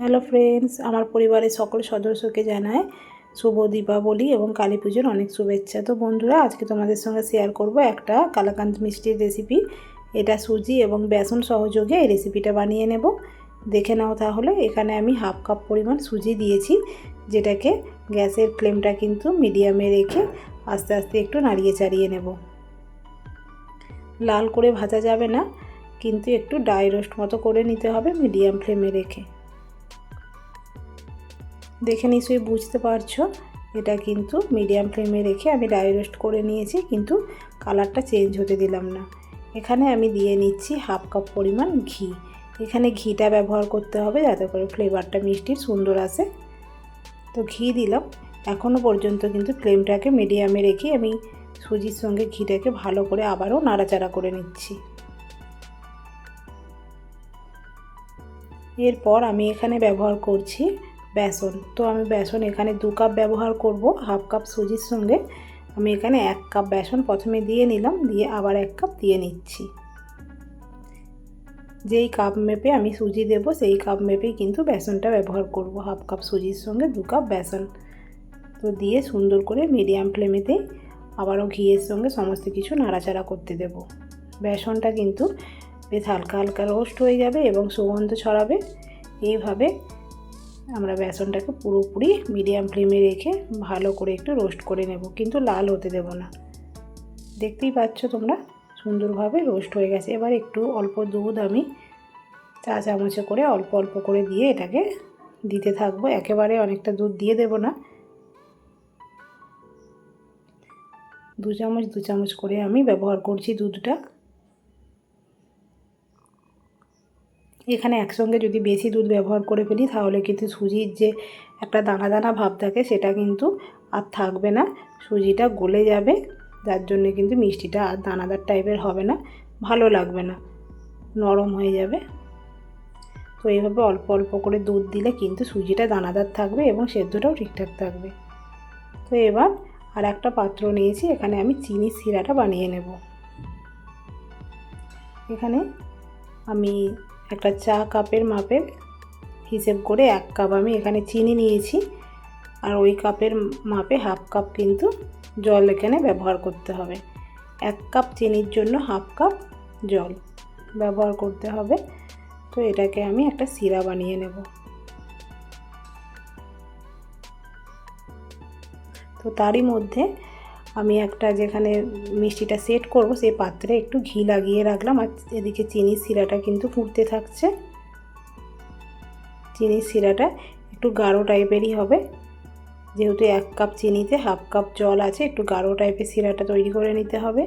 Hello friends, আমার পরিবারের সকল সদস্যকে জানায় শুভ দীপাবলি এবং কালী পুজোর অনেক শুভেচ্ছা। তো বন্ধুরা, আজকে তোমাদের সঙ্গে শেয়ার করব একটা কালাকান্দ মিষ্টির রেসিপি এটা সুজি এবং বেসন সহযোগে এই রেসিপিটা বানিয়ে নেব। দেখে নাও তাহলে, এখানে আমি হাফ কাপ পরিমাণ সুজি দিয়েছি, যেটাকে গ্যাসের ফ্লেমটা কিন্তু মিডিয়ামে রেখে আস্তে আস্তে একটু নাড়িয়ে চাড়িয়ে নেব। লাল করে ভাজা যাবে না, কিন্তু একটু ডাই রোস্ট মতো করে নিতে হবে মিডিয়াম ফ্লেমে রেখে। দেখে নিশ্চয়ই বুঝতে পারছ? এটা কিন্তু মিডিয়াম ফ্লেমে রেখে আমি ড্রাই রোস্ট করে নিয়েছি, কিন্তু কালারটা চেঞ্জ হতে দিলাম না। এখানে আমি দিয়ে নিচ্ছি হাফ কাপ পরিমাণ ঘি। এখানে ঘিটা ব্যবহার করতে হবে যাতে করে ফ্লেভারটা মিষ্টির সুন্দর আসে। তো ঘি দিলাম। এখনও পর্যন্ত কিন্তু ফ্লেমটাকে মিডিয়ামে রেখে আমি সুজির সঙ্গে ঘিটাকে ভালো করে আবারও নাড়াচাড়া করে নিচ্ছি। এরপর আমি এখানে ব্যবহার করছি বেসন। তো আমি বেসন এখানে দু কাপ ব্যবহার করব, হাফ কাপ সুজির সঙ্গে। আমি এখানে এক কাপ বেসন প্রথমে দিয়ে নিলাম, দিয়ে আবার এক কাপ দিয়ে নিচ্ছি। যেই কাপ মেপে আমি সুজি দেব, সেই কাপ মেপেই কিন্তু বেসনটা ব্যবহার করব, হাফ কাপ সুজির সঙ্গে দু কাপ বেসন। তো দিয়ে সুন্দর করে মিডিয়াম ফ্লেমেতে আবারও ঘিয়ের সঙ্গে সমস্ত কিছু নাড়াচাড়া করতে দেব। বেসনটা কিন্তু বেশ হালকা হালকা রোস্ট হয়ে যাবে এবং সুগন্ধ ছড়াবে। এইভাবে আমরা বেসনটাকে পুরোপুরি মিডিয়াম ফ্লেমে রেখে ভালো করে একটু রোস্ট করে নেব, কিন্তু লাল হতে দেব না। দেখতেই পাচ্ছ তোমরা, সুন্দরভাবে রোস্ট হয়ে গেছে। এবার একটু অল্প দুধ আমি চা চামচে করে অল্প অল্প করে দিয়ে এটাকে দিতে থাকব। একেবারে অনেকটা দুধ দিয়ে দেব না। দু চামচ দু চামচ করে আমি ব্যবহার করছি দুধটা। এখানে একসঙ্গে যদি বেশি দুধ ব্যবহার করে ফেলি, তাহলে কিন্তু সুজির যে একটা দানা দানা ভাব থাকে, সেটা কিন্তু আর থাকবে না। সুজিটা গলে যাবে, যার জন্য কিন্তু মিষ্টিটা আর দানাদার টাইপের হবে না, ভালো লাগবে না, নরম হয়ে যাবে। তো এইভাবে অল্প অল্প করে দুধ দিলে কিন্তু সুজিটা দানাদার থাকবে এবং সেদ্ধটাও ঠিকঠাক থাকবে। তো এবার আর একটা পাত্র নিয়েছি, এখানে আমি চিনির শিরাটা বানিয়ে নেব। এখানে আমি একটা চা কাপের মাপের হিসেব করে এক কাপ আমি এখানে চিনি নিয়েছি। আর ওই কাপের মাপে হাফ কাপ কিন্তু জল এখানে ব্যবহার করতে হবে। এক কাপ চিনির জন্য হাফ কাপ জল ব্যবহার করতে হবে। তো এটাকে আমি একটা সিরা বানিয়ে নেব। তো তারই মধ্যে আমি একটা যেখানে মিষ্টিটা সেট করব, সেই পাত্রে একটু ঘি লাগিয়ে রাখলাম। আর এদিকে চিনির শিরাটা কিন্তু ফুটতে থাকছে। চিনির শিরাটা একটু গাঢ় টাইপেরই হবে। যেহেতু এক কাপ চিনিতে হাফ কাপ জল আছে, একটু গাঢ় টাইপের শিরাটা তৈরি করে নিতে হবে।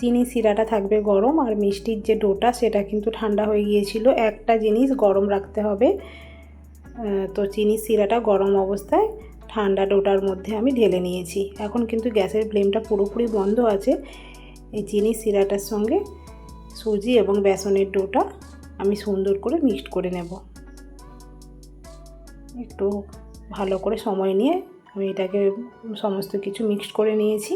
চিনি শিরাটা থাকবে গরম, আর মিষ্টির যে ডোটা, সেটা কিন্তু ঠান্ডা হয়ে গিয়েছিল। একটা জিনিস গরম রাখতে হবে। তো চিনির শিরাটা গরম অবস্থায় ঠান্ডা ডোটার মধ্যে আমি ঢেলে নিয়েছি। এখন কিন্তু গ্যাসের ফ্লেমটা পুরোপুরি বন্ধ আছে। এই চিনি সিরাটার সঙ্গে সুজি এবং বেসনের ডোটা আমি সুন্দর করে মিক্সড করে নেব। একটু ভালো করে সময় নিয়ে আমি এটাকে সমস্ত কিছু মিক্সড করে নিয়েছি।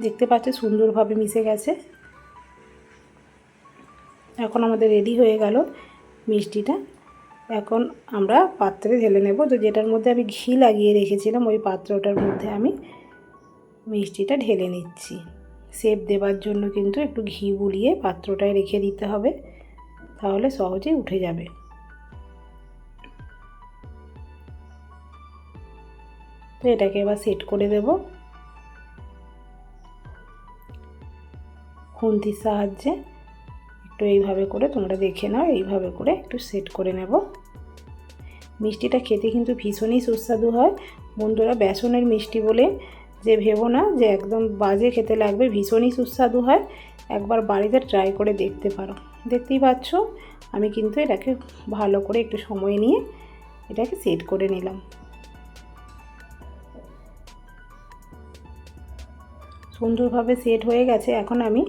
দেখতে পাচ্ছ সুন্দরভাবে মিশে গেছে। এখন আমাদের রেডি হয়ে গেল মিষ্টিটা। এখন আমরা পাত্রে ঢেলে নেব। তো যেটার মধ্যে আমি ঘি লাগিয়ে রেখেছিলাম, ওই পাত্রটার মধ্যে আমি মিষ্টিটা ঢেলে নিচ্ছি। সেপ দেবার জন্য কিন্তু একটু ঘি বুলিয়ে পাত্রটায় রেখে দিতে হবে, তাহলে সহজেই উঠে যাবে। তো এটাকে এবার সেট করে দেব। খুন্তির সাহায্যে একটু এইভাবে করে তোমরা দেখে নাও, এইভাবে করে একটু সেট করে নেব। মিষ্টিটা খেতে কিন্তু ভীষণই সুস্বাদু হয়। বন্ধুরা, বেসনের মিষ্টি বলে যে ভেবো না, যে একদম বাজে খেতে লাগবে, ভীষণই সুস্বাদু হয়। একবার বাড়িতে ট্রাই করে দেখতে পারো। দেখতেই পাচ্ছ, আমি কিন্তু এটাকে ভালো করে একটু সময় নিয়ে এটাকে সেট করে নিলাম। সুন্দরভাবে সেট হয়ে গেছে। এখন আমি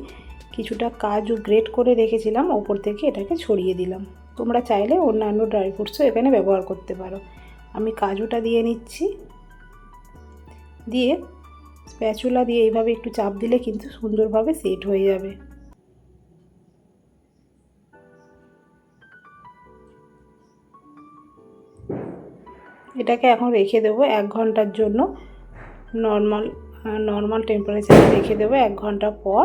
কিছুটা কাজু গ্রেট করে রেখেছিলাম, ওপর থেকে এটাকে ছড়িয়ে দিলাম। তোমরা চাইলে অন্যান্য ড্রাই ফ্রুটসও এখানে ব্যবহার করতে পারো। আমি কাজুটা দিয়ে নিচ্ছি। দিয়ে স্প্যাচুলা দিয়ে এইভাবে একটু চাপ দিলে কিন্তু সুন্দরভাবে সেট হয়ে যাবে। এটাকে এখন রেখে দেবো এক ঘণ্টার জন্য। নর্মাল নর্মাল টেম্পারেচারে রেখে দেবো এক ঘণ্টা পর।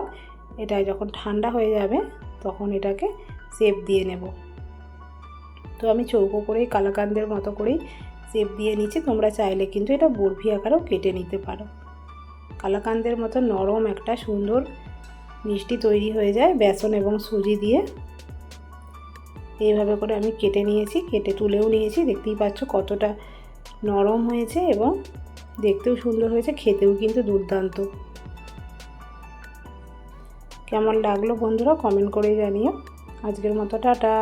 এটা যখন ঠান্ডা হয়ে যাবে, তখন এটাকে সেপ দিয়ে নেব। তো আমি চৌকো করেই, কালাকান্দের মতো করেই সেপ দিয়ে নিচ্ছি। তোমরা চাইলে কিন্তু এটা বরফি আকারেও কেটে নিতে পারো। কালাকান্দের মতো নরম একটা সুন্দর মিষ্টি তৈরি হয়ে যায় বেসন এবং সুজি দিয়ে। এইভাবে করে আমি কেটে নিয়েছি, কেটে তুলেও নিয়েছি। দেখতেই পাচ্ছ কতটা নরম হয়েছে এবং দেখতেও সুন্দর হয়েছে, খেতেও কিন্তু দুর্দান্ত। কেমন লাগল বন্ধুরা কমেন্ট করে জানিও। আজকের মতো টাটা।